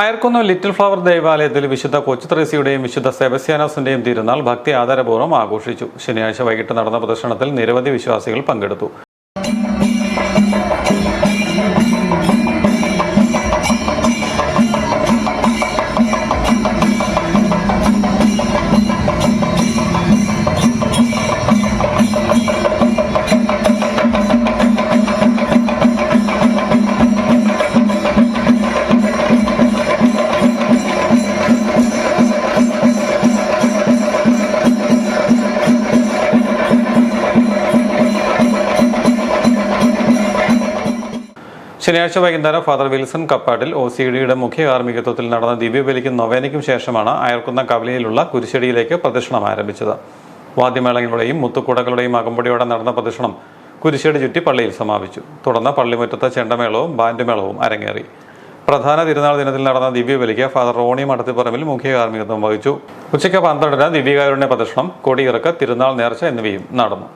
Ayarkunnam little flower ദേവാലയത്തിൽ വിശുദ്ധ കൊച്ചുത്രേസിയുടെയും വിശുദ്ധ സെബസ്യാനോസിന്റെയും തിരുനാൾ ഭക്തി ആദരപൂർവം ആഘോഷിച്ചു. ശനിയാഴ്ച വൈകിട്ട് നടന്ന പ്രദർശനത്തിൽ നിരവധി വിശ്വാസികൾ പങ്കെടുത്തു. ശനിയാഴ്ച വൈകുന്നേരം father Wilson Kappattil O C ഡിയുടെ മുഖ്യ കാർമ്മികത്വത്തിൽ നടന്ന ദിവ്യബലിക്കും നൊവേനയ്ക്കും ശേഷമാണ് അയർക്കുന്ന കവലയിലുള്ള കുരിശടിയിലേക്ക് പ്രദക്ഷിണം ആരംഭിച്ചത്. വാദ്യമേളങ്ങളുടെയും മുത്തുക്കുടകളുടെയും അകമ്പടിയോടെ നടന്ന പ്രദക്ഷിണം കുരിശടി ചുറ്റി പള്ളിയിൽ സമാപിച്ചു. തുടർന്ന് പള്ളിമുറ്റത്ത് ചെണ്ടമേളവും ബാൻഡുമേളവും അരങ്ങേറി. പ്രധാന തിരുനാൾ ദിനത്തിൽ നടന്ന ദിവ്യബലിക്ക് ഫാദർ റോണി മടത്തിപ്പറമ്പിൽ മുഖ്യ കാർമ്മികത്വം വഹിച്ചു. ഉച്ചയ്ക്ക് പന്ത്രണ്ടിന് ദിവ്യകാരുണ്യ പ്രദർശനം കൊടിയിറക്ക് തിരുനാൾ നേർച്ച എന്നിവയും നടന്നു.